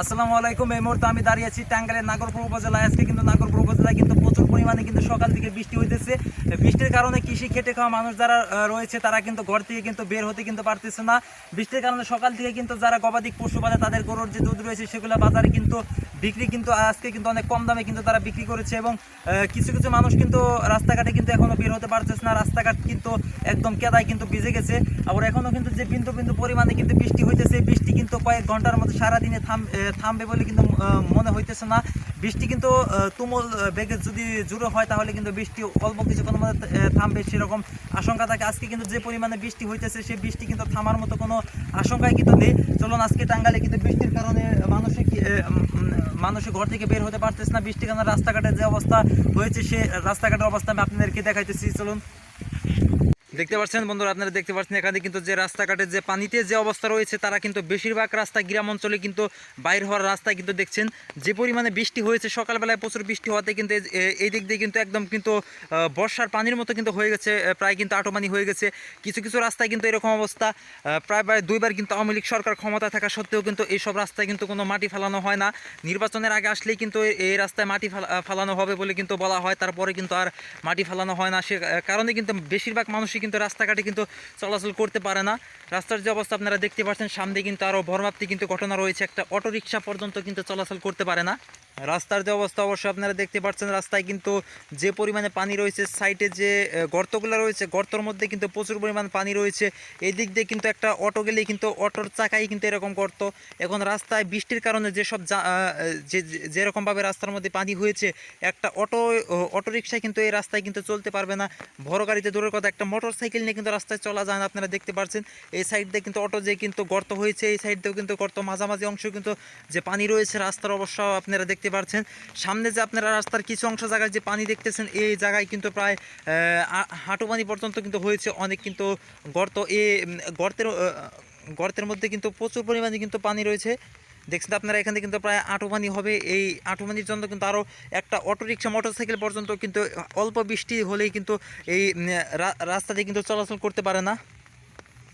আসসালামু আলাইকুম। এই মুহূর্তে আমি দাঁড়িয়েছি টাঙ্গাইলের নাগরপুর উপজেলায়। আজকে কিন্তু নাগরপুর উপজেলায় কিন্তু পরিমাণে কিন্তু সকাল থেকে বৃষ্টি হইতেছে। বৃষ্টির কারণে কৃষি খেটে খাওয়া মানুষ যারা রয়েছে, তারা কিন্তু ঘর থেকে কিন্তু বের হতে কিন্তু পারতেছে না। বৃষ্টির কারণে সকাল থেকে কিন্তু যারা গবাদি পশু পালে, তাদের গরুর যে দুধ রয়েছে, সেগুলো বাজারে কিন্তু বিক্রি কিন্তু আজকে কিন্তু অনেক কম দামে কিন্তু তারা বিক্রি করেছে এবং কিছু কিছু মানুষ কিন্তু রাস্তাঘাটে কিন্তু এখনও বের হতে পারতেছে না। রাস্তাঘাট কিন্তু একদম কেদায় কিন্তু ভিজে গেছে। আবার এখনও কিন্তু যে বিন্দু বিন্দু পরিমাণে কিন্তু বৃষ্টি হইতেছে, বৃষ্টি কিন্তু কয়েক ঘণ্টার মধ্যে সারাদিনে থাম থামবে বলে কিন্তু মনে হইতেছে না। বৃষ্টি কিন্তু তুমুল বেগে যদি জুড়ে হয় তাহলে কিন্তু বৃষ্টি অল্প কিছুক্ষণের মধ্যে থামবে সেরকম আশঙ্কা থাকে। আজকে কিন্তু যে পরিমাণে বৃষ্টি হইতেছে সেই বৃষ্টি কিন্তু থামার মতো কোনো আশঙ্কাই কিন্তু নেই। চলুন আজকে টাঙ্গালে কিন্তু বৃষ্টির কারণে মানুষে কি আহ, উম, উম, মানুষে ঘর থেকে বের হতে পারতেছে না। বৃষ্টির কারণে রাস্তাঘাটের যে অবস্থা হয়েছে সে রাস্তাঘাটের অবস্থা আমি আপনাদেরকে দেখাইতেছি। চলুন। দেখতে পাচ্ছেন বন্ধুরা, আপনারা দেখতে পাচ্ছেন এখানে কিন্তু যে রাস্তাঘাটের যে পানিতে যে অবস্থা রয়েছে, তারা কিন্তু বেশিরভাগ রাস্তা গ্রাম অঞ্চলে কিন্তু বাইর হওয়ার রাস্তায় কিন্তু দেখছেন। যে পরিমাণে বৃষ্টি হয়েছে, সকালবেলায় প্রচুর বৃষ্টি হওয়াতে কিন্তু এই- দিক দিয়ে কিন্তু একদম কিন্তু বর্ষার পানির মতো কিন্তু হয়ে গেছে প্রায় কিন্তু আটোমানি হয়ে গেছে। কিছু কিছু রাস্তায় কিন্তু এরকম অবস্থা প্রায় প্রায় দুইবার কিন্তু আওয়ামী লীগ সরকার ক্ষমতা থাকা সত্ত্বেও কিন্তু এইসব রাস্তায় কিন্তু কোনো মাটি ফেলানো হয় না। নির্বাচনের আগে আসলেই কিন্তু এই- রাস্তায় মাটি ফেলা- ফেলানো হবে বলে কিন্তু বলা হয়, তারপরে কিন্তু আর মাটি ফেলানো হয় না। সে কারণে কিন্তু বেশিরভাগ মানুষই কিন্তু রাস্তাঘাটে কিন্তু চলাচল করতে পারে না। রাস্তার যে অবস্থা আপনারা দেখতে পাচ্ছেন, সামনে কিন্তু আরও ভরমাপ্তি কিন্তু ঘটনা রয়েছে। একটা অটো রিক্সা পর্যন্ত কিন্তু চলাচল করতে পারে না। রাস্তার যে অবস্থা অবশ্যই আপনারা দেখতে পাচ্ছেন। রাস্তায় কিন্তু যে পরিমাণে পানি রয়েছে, সাইডে যে গর্তগুলো রয়েছে, গর্তর মধ্যে কিন্তু প্রচুর পরিমাণ পানি রয়েছে। এই দিক দিয়ে কিন্তু একটা অটো গেলেই কিন্তু অটোর চাকাই কিন্তু এরকম গর্ত। এখন রাস্তায় বৃষ্টির কারণে যেসব যা- যেরকমভাবে রাস্তার মধ্যে পানি হয়েছে, একটা অটো অটো রিক্সায় কিন্তু এই রাস্তায় কিন্তু চলতে পারবে না। বড় গাড়িতে দূরের কথা, একটা মোটর সাইকেল নিয়ে কিন্তু রাস্তায় চলা যায় না, আপনারা দেখতে পাচ্ছেন এই সাইড দিয়ে কিন্তু অটো যে কিন্তু গর্ত হয়েছে, এই সাইড দিয়েও কিন্তু গর্ত মাঝামাঝি অংশ কিন্তু যে পানি রয়েছে, রাস্তার অবশ্য আপনারা দেখতে পাচ্ছেন সামনে যে আপনারা রাস্তার কিছু অংশ জায়গায় যে পানি দেখতেছেন, এই জায়গায় কিন্তু প্রায় হাঁটু পানি পর্যন্ত কিন্তু হয়েছে। অনেক কিন্তু গর্ত, এ গর্তের গর্তের মধ্যে কিন্তু প্রচুর পরিমাণে কিন্তু পানি রয়েছে। দেখছেন আপনারা, এখানে কিন্তু প্রায় আঁটুপানি হবে। এই আঁটুপানির জন্য কিন্তু আরও একটা অটোরিক্সা মোটরসাইকেল পর্যন্ত কিন্তু অল্প বৃষ্টি হলেই কিন্তু এই রাস্তা দিয়ে কিন্তু চলাচল করতে পারে না।